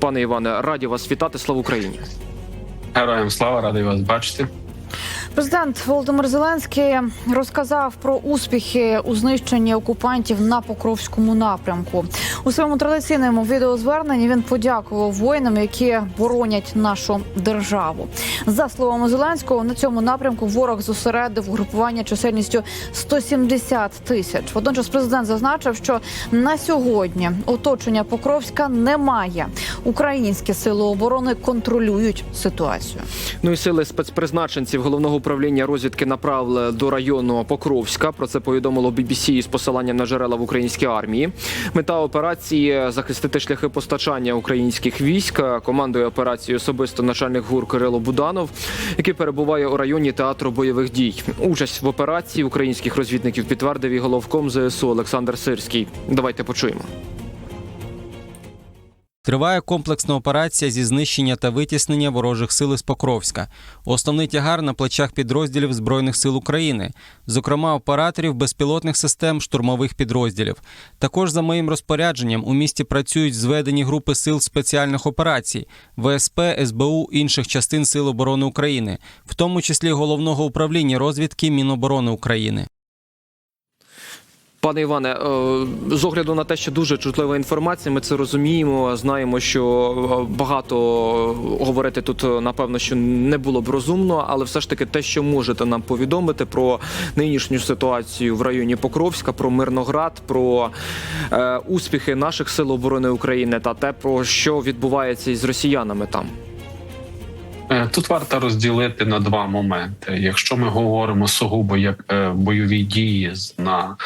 Пане Іване, раді вас вітати. Слава Україні. Героям слава, радий вас бачити. Президент Володимир Зеленський розказав про успіхи у знищенні окупантів на Покровському напрямку. У своєму традиційному відеозверненні він подякував воїнам, які боронять нашу державу. За словами Зеленського, на цьому напрямку ворог зосередив угрупування чисельністю 170 тисяч. Водночас президент зазначив, що на сьогодні оточення Покровська немає. Українські сили оборони контролюють ситуацію. Ну і сили спецпризначенців головного управління розвідки направили до району Покровська. Про це повідомило BBC із посиланням на джерела в українській армії. Мета операції захистити шляхи постачання українських військ. Командує операцією особисто начальник гур Кирило Буданов, який перебуває у районі театру бойових дій. Участь в операції українських розвідників підтвердив і головком ЗСУ Олександр Сирський. Давайте почуємо. Триває комплексна операція зі знищення та витіснення ворожих сил із Покровська. Основний тягар на плечах підрозділів Збройних сил України, зокрема операторів безпілотних систем штурмових підрозділів. Також за моїм розпорядженням у місті працюють зведені групи сил спеціальних операцій, ВСП, СБУ інших частин Сил оборони України, в тому числі головного управління розвідки Міноборони України. Пане Іване, е, з огляду на те, що дуже чутлива інформація, ми це розуміємо. Знаємо, що е, багато говорити тут е, напевно, що не було б розумно, але все ж таки те, що можете нам повідомити про нинішню ситуацію в районі Покровська, про Мирноград, про успіхи наших сил оборони України та те, про що відбувається із росіянами там. Тут варто розділити на два моменти. Якщо ми говоримо сугубо як бойові дії на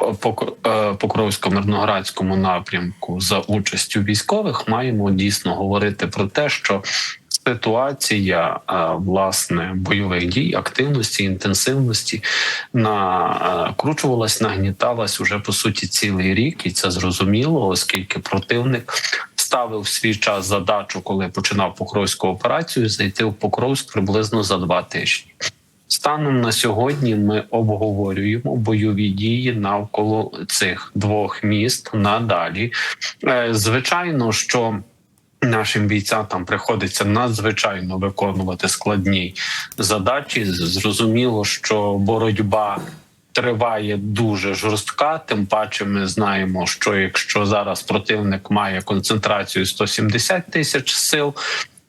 Е, Покровсько-Мирноградському напрямку за участю військових, маємо дійсно говорити про те, що ситуація е, власне бойових дій, активності, інтенсивності накручувалась, нагніталась уже по суті цілий рік, і це зрозуміло, оскільки противник ставив свій час задачу, коли починав Покровську операцію, зайти в Покровськ приблизно за два тижні. Станом на сьогодні ми обговорюємо бойові дії навколо цих двох міст надалі. Е, Звичайно, що нашим бійцям там приходиться надзвичайно виконувати складні задачі. Зрозуміло, що боротьба. Триває дуже жорстка, тим паче ми знаємо, що якщо зараз противник має концентрацію 170 тисяч сил,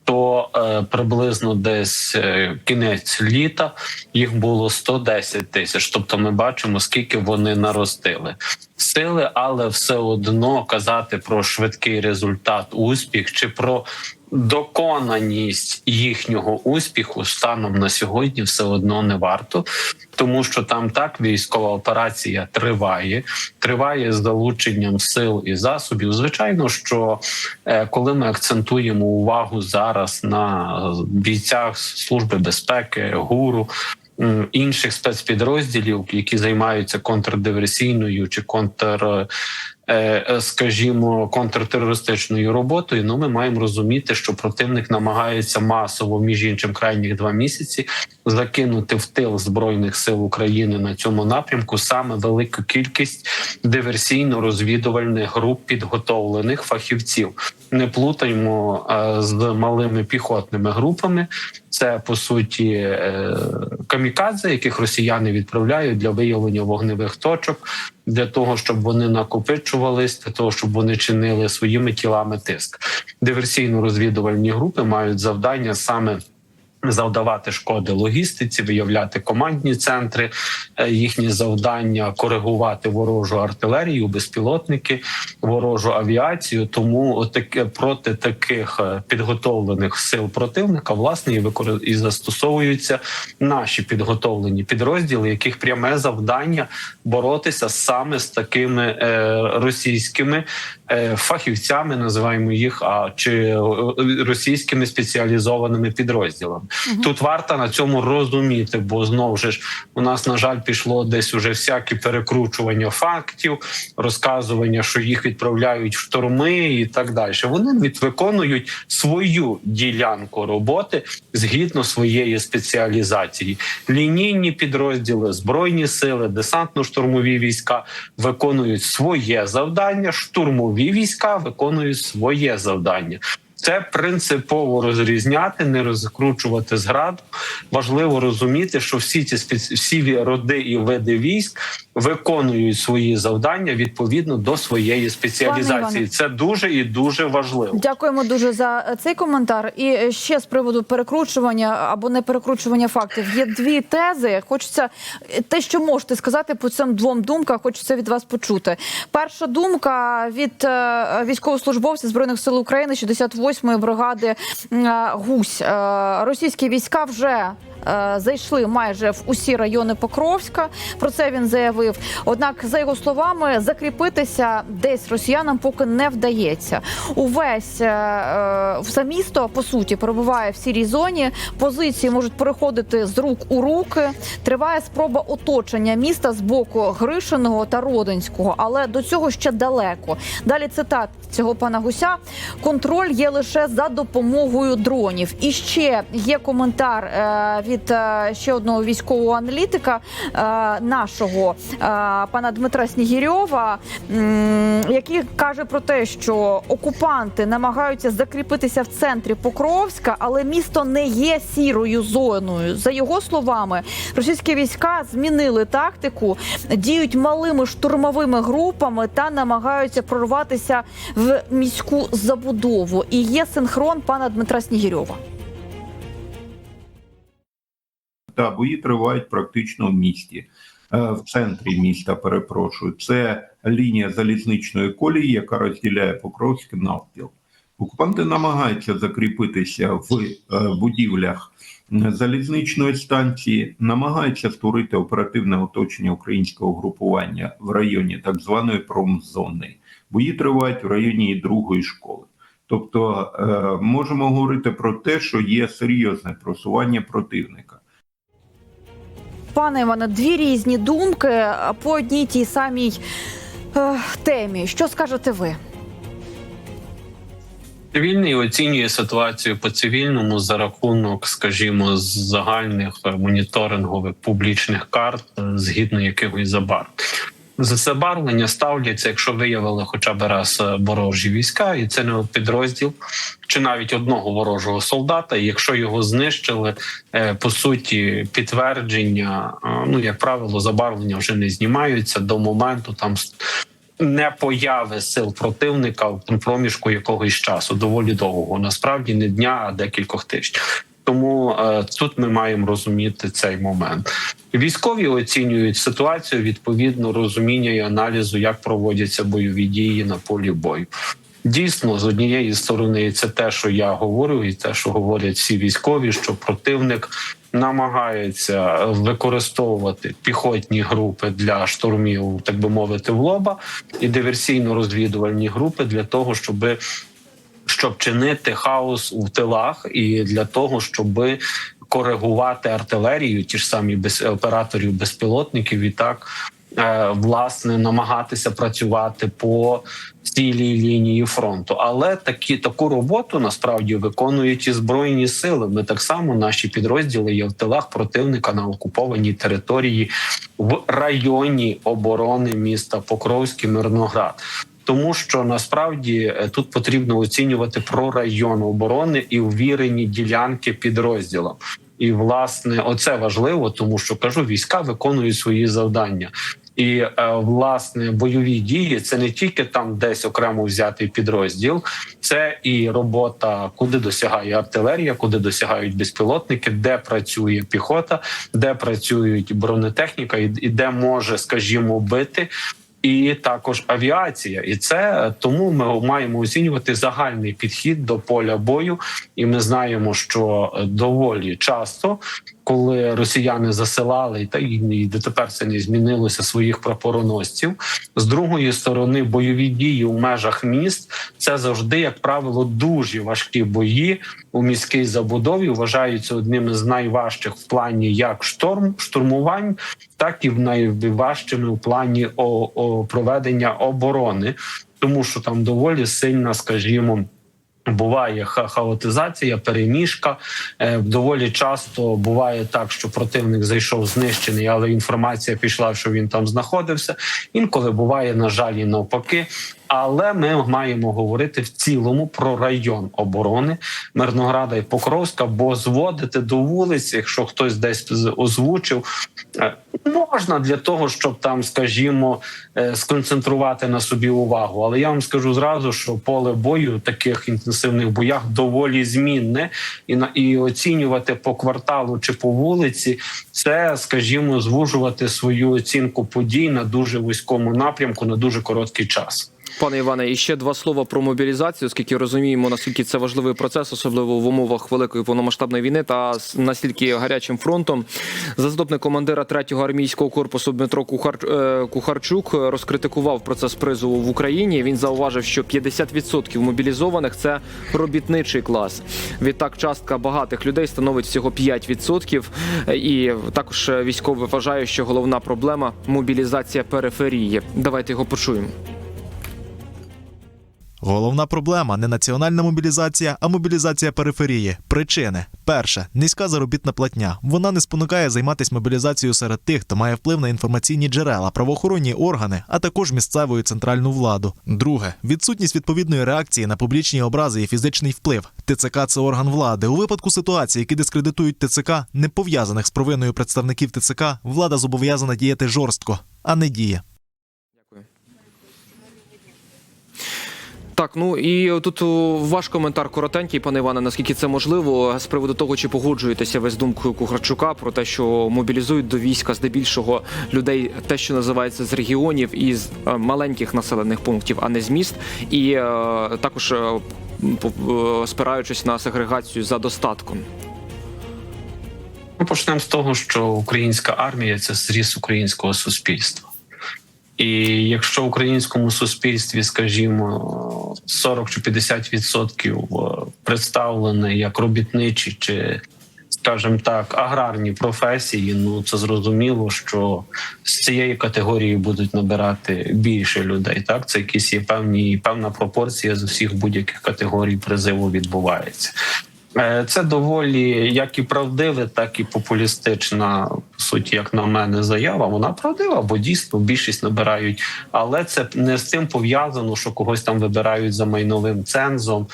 то е, приблизно десь е, кінець літа їх було 110 тисяч. Тобто, ми бачимо, скільки вони наростили сили, але все одно казати про швидкий результат, успіх чи про доконаність їхнього успіху станом на сьогодні все одно не варто, тому що там так військова операція триває, триває з долученням сил і засобів. Звичайно, що е, коли ми акцентуємо увагу зараз на бійцях служби безпеки, гуру. Інших спецпідрозділів, які займаються контрдиверсійною чи контр, е, е, скажімо, контртерористичною роботою. Ну, ми маємо розуміти, що противник намагається масово, між іншим, крайніх два місяці закинути в тил збройних сил України на цьому напрямку саме велику кількість диверсійно-розвідувальних груп підготовлених фахівців. Не плутаймо е, з малими піхотними групами. Це по суті е, камікадзе, яких росіяни відправляють для виявлення вогневих точок, для того, щоб вони накопичувались, для того, щоб вони чинили своїми тілами тиск. Диверсійно-розвідувальні групи мають завдання саме. Завдавати шкоди логістиці, виявляти командні центри, е, їхні завдання коригувати ворожу артилерію, безпілотники, ворожу авіацію. Тому отаке проти таких е, підготовлених сил противника власне і і застосовуються наші підготовлені підрозділи, яких пряме завдання боротися саме з такими е, російськими фахівцями, називаємо їх, а чи російськими спеціалізованими підрозділами. Тут варто на цьому розуміти, бо знову ж у нас на жаль пішло десь уже всякі перекручування фактів, розказування, що їх відправляють в штурми і так далі. Вони від виконують свою ділянку роботи згідно своєї спеціалізації. Лінійні підрозділи, збройні сили, десантно-штурмові війська виконують своє завдання. Штурмові війська виконують своє завдання. Це принципово розрізняти, не розкручувати зграду. Важливо розуміти, що всі ці спец... всі роди і види військ виконують свої завдання відповідно до своєї спеціалізації. Це дуже і дуже важливо. Дякуємо дуже за цей коментар. І ще з приводу перекручування або не перекручування фактів. Є дві тези. Хочеться те, що можете сказати по цим двом думкам. Хочеться від вас почути. Перша думка від е, військовослужбовця збройних сил України 68-ї бригади е, Гусь. Е, Російські війська вже. Е, Зайшли майже в усі райони Покровська. Про це він заявив. Однак, за його словами, закріпитися десь росіянам поки не вдається. Увесь е, е, все місто по суті перебуває в сірій зоні. Позиції можуть переходити з рук у руки. Триває спроба оточення міста з боку Гришиного та Родинського, але до цього ще далеко. Далі цитат цього пана гуся: контроль є лише за допомогою дронів. І ще є коментар е, від е, ще одного військового аналітика е, нашого е, пана Дмитра Снігірьова, який каже про те, що окупанти намагаються закріпитися в центрі Покровська, але місто не є сірою зоною. За його словами, російські війська змінили тактику, діють малими штурмовими групами та намагаються прорватися в міську забудову. І є синхрон пана Дмитра Снігірьова. Та бої тривають практично в місті, Е, в центрі міста. Перепрошую, це лінія залізничної колії, яка розділяє Покровський навпіл. Окупанти намагаються закріпитися в е, будівлях залізничної станції, намагаються створити оперативне оточення українського групування в районі так званої промзони. Бої тривають в районі другої школи. Тобто е, можемо говорити про те, що є серйозне просування противника. Пане Іване, дві різні думки по одній тій самій е, темі. Що скажете ви? Цивільний оцінює ситуацію по цивільному за рахунок, скажімо, загальних е, моніторингових публічних карт, е, згідно якихось забарв. За забарвлення ставляться, якщо виявили хоча б раз е, ворожі війська, і це не підрозділ чи навіть одного ворожого солдата. І якщо його знищили, е, по суті, підтвердження, е, ну як правило, забарвлення вже не знімаються до моменту там не появи сил противника в проміжку якогось часу, доволі довго. Насправді не дня, а декількох тижнів. Тому е, тут ми маємо розуміти цей момент. Військові оцінюють ситуацію відповідно розуміння і аналізу, як проводяться бойові дії на полі бою. Дійсно, з однієї сторони, це те, що я говорю, і те, що говорять всі військові, що противник намагається використовувати піхотні групи для штурмів, так би мовити, в лоба, і диверсійно-розвідувальні групи для того, щоби щоб чинити хаос у тилах, і для того, щоб коригувати артилерію, ті ж самі без операторів безпілотників, і так е, власне намагатися працювати по цілій лінії фронту. Але такі таку роботу насправді виконують і збройні сили. Ми так само наші підрозділи є в тилах противника на окупованій території в районі оборони міста Покровський Мирноград. Тому що насправді е, тут потрібно оцінювати про район оборони і увірені ділянки підрозділам. І власне оце важливо, тому що кажу, війська виконують свої завдання. І е, власне бойові дії це не тільки там десь окремо взятий підрозділ, це і робота, куди досягає артилерія, куди досягають безпілотники, де працює піхота, де працюють бронетехніка, і, і де може, скажімо, бити і також авіація. І це е, тому ми маємо оцінювати загальний підхід до поля бою. І ми знаємо, що е, доволі часто, коли росіяни засилали, та і дотепер це не змінилося своїх прапороносців. З другої сторони, бойові дії у межах міст це завжди, як правило, дуже важкі бої у міській забудові. Вважаються одними з найважчих в плані як шторм штурмувань, так і в найважчими в плані о, проведення оборони, тому що там доволі сильна, скажімо. Буває ха- хаотизація, переміжка. Е, Доволі часто буває так, що противник зайшов знищений, але інформація пішла, що він там знаходився. Інколи буває, на жаль, і навпаки. Але ми маємо говорити в цілому про район оборони Мирнограда і Покровська, бо зводити до вулиць, якщо хтось десь озвучив, е, можна для того, щоб там, скажімо, е, сконцентрувати на собі увагу. Але я вам скажу зразу, що поле бою в таких інтенсивних боях доволі змінне, і на і оцінювати по кварталу чи по вулиці, це, скажімо, звужувати свою оцінку подій на дуже вузькому напрямку на дуже короткий час. Пане Іване, і ще два слова про мобілізацію, оскільки розуміємо, наскільки це важливий процес, особливо в умовах великої повномасштабної війни та з настільки гарячим фронтом. Заступник командира 3-го армійського корпусу Дмитро Кухар... е, Кухарчук розкритикував процес призову в Україні. Він зауважив, що 50% мобілізованих це робітничий клас. Відтак, частка багатих людей становить всього 5%. І також військовий вважає, що головна проблема мобілізація периферії. Давайте його почуємо. Головна проблема не національна мобілізація, а мобілізація периферії. Причини: перше низька заробітна платня. Вона не спонукає займатися мобілізацією серед тих, хто має вплив на інформаційні джерела, правоохоронні органи, а також місцеву і центральну владу. Друге відсутність відповідної реакції на публічні образи і фізичний вплив. ТЦК це орган влади. У випадку ситуацій, які дискредитують ТЦК, не пов'язаних з провиною представників ТЦК, влада зобов'язана діяти жорстко, а не діє. Так, ну і тут ваш коментар коротенький, пане Іване, наскільки це можливо, з приводу того, чи погоджуєтеся ви з думкою Кухарчука про те, що мобілізують до війська здебільшого людей, те, що називається з регіонів і з е, маленьких населених пунктів, а не з міст, і е, також е, е, спираючись на сегрегацію за достатком. Ми почнемо з того, що українська армія це зріс українського суспільства. І якщо в українському суспільстві, скажімо, 40 чи 50 відсотків е, представлені як робітничі чи, скажімо так, аграрні професії, ну це зрозуміло, що з цієї категорії будуть набирати більше людей. Так, це якісь є певні певна пропорція з усіх будь-яких категорій призиву відбувається. Е, Це доволі як і правдиве, так і популістична, по суті, як на мене, заява. Вона правдива, бо дійсно більшість набирають. Але це не з цим пов'язано, що когось там вибирають за майновим цензом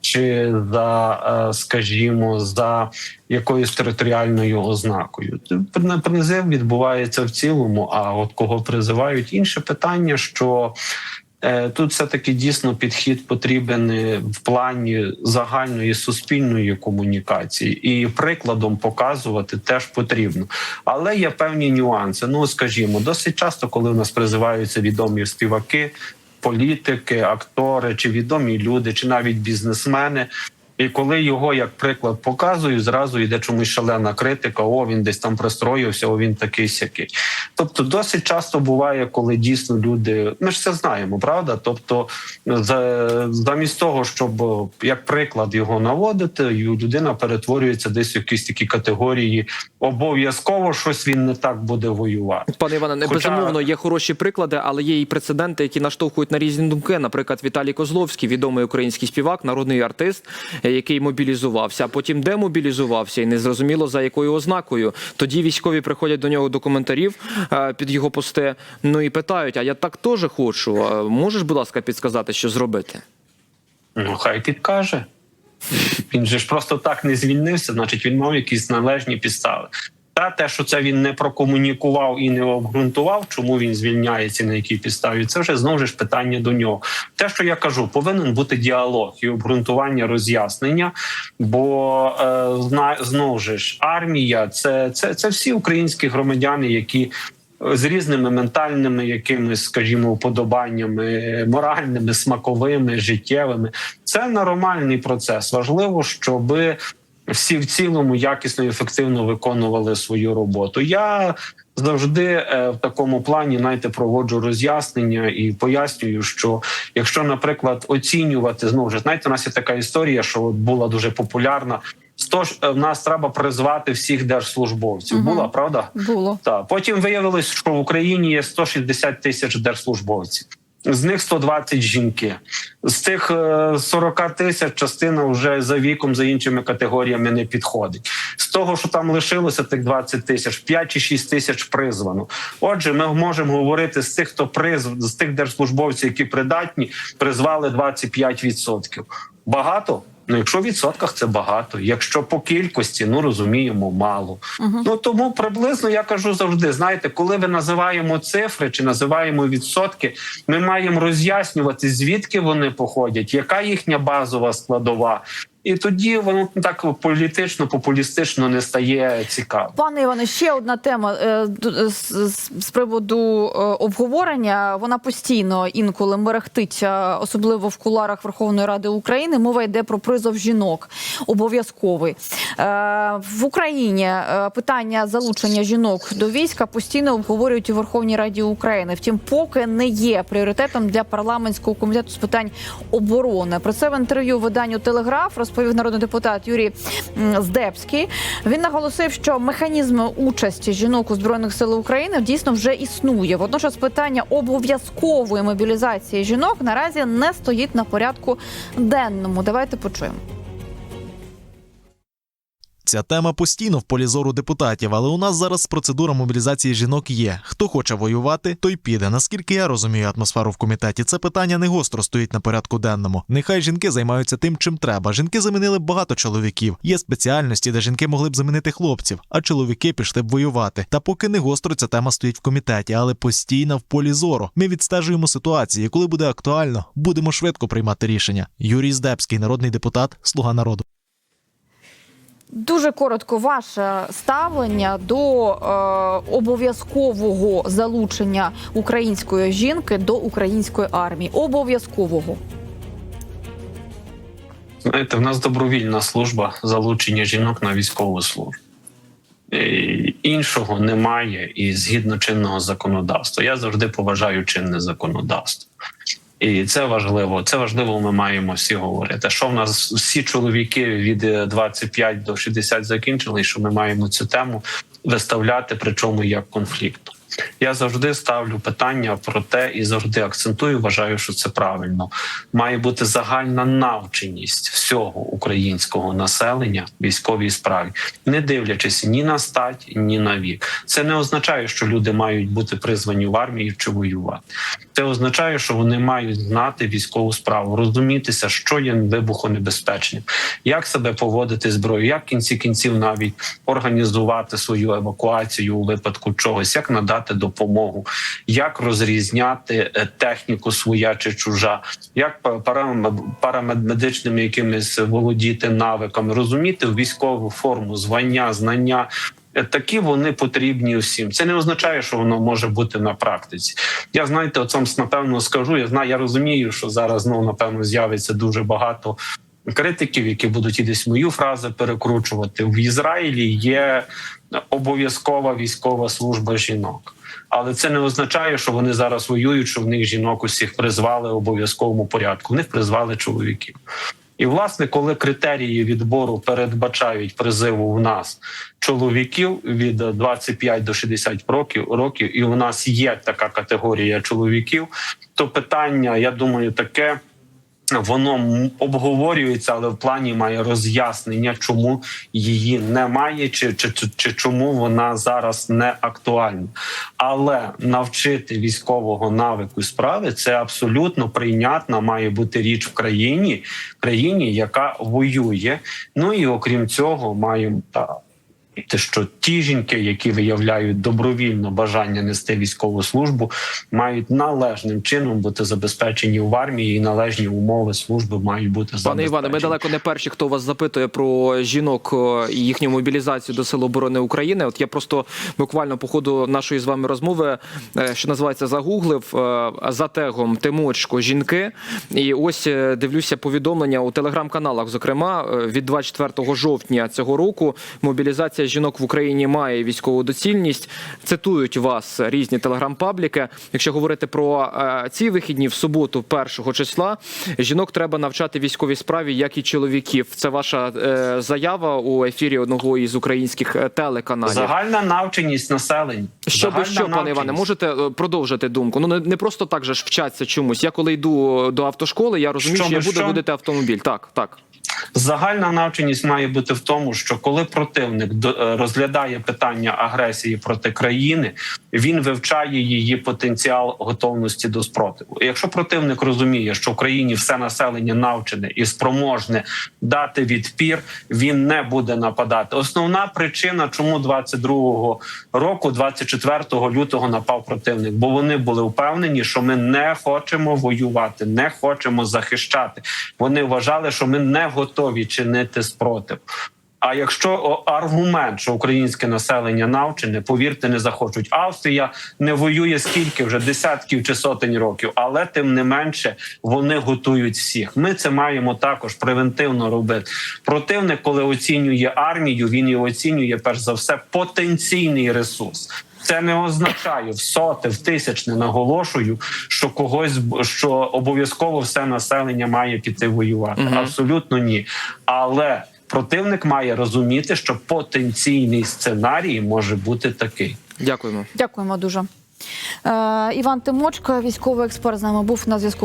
чи за, е, скажімо, за якоюсь територіальною ознакою. При- Призив відбувається в цілому. А от кого призивають, інше питання, що. Е, Тут все таки дійсно підхід потрібен в плані загальної суспільної комунікації, і прикладом показувати теж потрібно. Але є певні нюанси. Ну скажімо, досить часто, коли у нас призиваються відомі співаки, політики, актори чи відомі люди, чи навіть бізнесмени. І коли його як приклад показую, зразу йде чомусь шалена критика. О, він десь там пристроївся, о, він такий сякий. Тобто, досить часто буває, коли дійсно люди, ми ж це знаємо, правда? Тобто, за- замість того, щоб як приклад його наводити, людина перетворюється десь в якісь такі категорії. Обов'язково щось він не так буде воювати. Пане Іване, не Хоча- безумовно є хороші приклади, але є і прецеденти, які наштовхують на різні думки. Наприклад, Віталій Козловський, відомий український співак, народний артист, е, який мобілізувався, а потім демобілізувався, і незрозуміло за якою ознакою. Тоді військові приходять до нього до коментарів під його пости. Ну і питають: а я так теж хочу. Можеш, будь ласка, підсказати, що зробити? Ну, хай підкаже. Він же ж просто так не звільнився, значить він мав якісь належні підстави. Та те, що це він не прокомунікував і не обґрунтував, чому він звільняється, на якій підставі, це вже знову ж питання до нього. Те, що я кажу, повинен бути діалог і обґрунтування роз'яснення. Бо е, знову ж армія це, це, це всі українські громадяни, які з різними ментальними якимись, скажімо, уподобаннями, моральними, смаковими, життєвими. Це нормальний процес. Важливо, щоб всі в цілому якісно і ефективно виконували свою роботу. Я завжди е, в такому плані знаєте, проводжу роз'яснення і пояснюю, що якщо, наприклад, оцінювати знову ж знаєте, у нас є така історія, що була дуже популярна. Сто ж е, в нас треба призвати всіх держслужбовців. Мгм. Була правда? Було. Так, потім виявилось, що в Україні є 160 тисяч держслужбовців. З них 120 жінки. З тих е, 40 тисяч частина вже за віком, за іншими категоріями не підходить. З того, що там лишилося, тих 20 тисяч, 5 чи 6 тисяч призвано. Отже, ми можемо говорити з тих, хто призв, з тих держслужбовців, які придатні, призвали 25%. Багато? Ну, якщо в відсотках це багато, якщо по кількості, ну розуміємо, мало. Мгм. Ну тому приблизно я кажу завжди: знаєте, коли ми називаємо цифри чи називаємо відсотки, ми маємо роз'яснювати, звідки вони походять, яка їхня базова складова. І тоді воно так політично, популістично не стає цікаво. Пане Іване, ще одна тема е, з, з- приводу е, обговорення. Вона постійно інколи мерехтить, е, особливо в куларах Верховної Ради України. Мова йде про призов жінок обов'язковий Е, в Україні. е, Питання залучення жінок до війська постійно обговорюють у Верховній Раді України. Втім, поки не є пріоритетом для парламентського комітету з питань оборони. Про це в інтерв'ю виданню Телеграф розповів народний депутат Юрій Здебський. Він наголосив, що механізм участі жінок у збройних силах України дійсно вже існує. Водночас питання обов'язкової мобілізації жінок наразі не стоїть на порядку денному. Давайте почуємо. Ця тема постійно в полі зору депутатів, але у нас зараз процедура мобілізації жінок є. Хто хоче воювати, той піде. Наскільки я розумію атмосферу в комітеті, це питання не гостро стоїть на порядку денному. Нехай жінки займаються тим, чим треба. Жінки замінили багато чоловіків. Є спеціальності, де жінки могли б замінити хлопців, а чоловіки пішли б воювати. Та поки не гостро ця тема стоїть в комітеті, але постійно в полі зору. Ми відстежуємо ситуації. Коли буде актуально, будемо швидко приймати рішення. Юрій Здебський, народний депутат, слуга народу. Дуже коротко, ваше ставлення до е, обов'язкового залучення української жінки до української армії. Обов'язкового. Знаєте, в нас добровільна служба залучення жінок на військову службу. Іншого немає і згідно чинного законодавства. Я завжди поважаю чинне законодавство. І це важливо. Це важливо. Ми маємо всі говорити. Що в нас всі чоловіки від е, 25 до 60 закінчили, і що ми маємо цю тему виставляти, причому як конфлікту. Я завжди ставлю питання про те і завжди акцентую. Вважаю, що це правильно. Має бути загальна навченість всього українського населення військовій справі, не дивлячись ні на стать, ні на вік. Це не означає, що люди мають бути призвані в армію чи воювати. Це означає, що вони мають знати військову справу, розумітися, що є вибухонебезпечним, як себе поводити зброю, як в кінці кінців навіть організувати свою евакуацію у випадку чогось, як надати допомогу, як розрізняти е, техніку своя чи чужа, як па- парамед- парамедичними якимись володіти навиками, розуміти військову форму, звання, знання. Такі вони потрібні усім. Це не означає, що воно може бути на практиці. Я знаєте, оцом напевно скажу. Я знаю, я розумію, що зараз ну напевно з'явиться дуже багато критиків, які будуть і десь мою фразу перекручувати. В Ізраїлі є обов'язкова військова служба жінок. Але це не означає, що вони зараз воюють, що в них жінок усіх призвали в обов'язковому порядку. В них призвали чоловіків. І власне, коли критерії відбору передбачають призиву в нас чоловіків від 25 до 60 років, років, і у нас є така категорія чоловіків, то питання, я думаю, таке. Воно обговорюється, але в плані має роз'яснення, чому її немає, чи, чи, чи, чи чому вона зараз не актуальна. Але навчити військового навику справи це абсолютно прийнятна має бути річ в країні, країні, яка воює. Ну і окрім цього, маємо та що ті жінки, які виявляють добровільно бажання нести військову службу, мають належним чином бути забезпечені в армії, і належні умови служби мають бути Пане. Іване, ми далеко не перші, хто вас запитує про жінок е, і їхню мобілізацію до Сил оборони України. От я просто буквально по ходу нашої з вами розмови, е, що називається, загуглив е, за тегом Тимочко жінки. І ось дивлюся повідомлення у телеграм-каналах. Зокрема, від 24 жовтня цього року мобілізація жінок в Україні має військову доцільність. Цитують вас різні телеграм-пабліки. Якщо говорити про е, ці вихідні в суботу, 1 числа, жінок треба навчати військовій справі, як і чоловіків. Це ваша е, заява у ефірі одного із українських е, телеканалів. Загальна навченість населення. Що би що, пане Іване, можете продовжити думку? Ну не, не просто так же ж вчаться чомусь. Я коли йду до автошколи, я розумію, Що що, я буду водити автомобіль. Так, так. Загальна навченість має бути в тому, що коли противник е, розглядає питання агресії проти країни, він вивчає її потенціал готовності до спротиву. Якщо противник розуміє, що в країні все населення навчене і спроможне дати відпір, він не буде нападати. Основна причина, чому 22 року, 24 лютого, напав противник, бо вони були впевнені, що ми не хочемо воювати, не хочемо захищати. Вони вважали, що ми не готові чинити спротив. А якщо аргумент, що українське населення навчене, повірте, не захочуть. Австрія не воює скільки вже десятків чи сотень років, але тим не менше вони готують всіх. Ми це маємо також превентивно робити. Противник, коли оцінює армію, він і оцінює перш за все потенційний ресурс. Це не означає в соте, в тисячне наголошую, що когось що обов'язково все населення має піти воювати. Мгм. Абсолютно ні. Але противник має розуміти, що потенційний сценарій може бути такий. Дякуємо. Дякуємо дуже. Е, Іван Тимочко, військовий експерт, з нами був на зв'язку.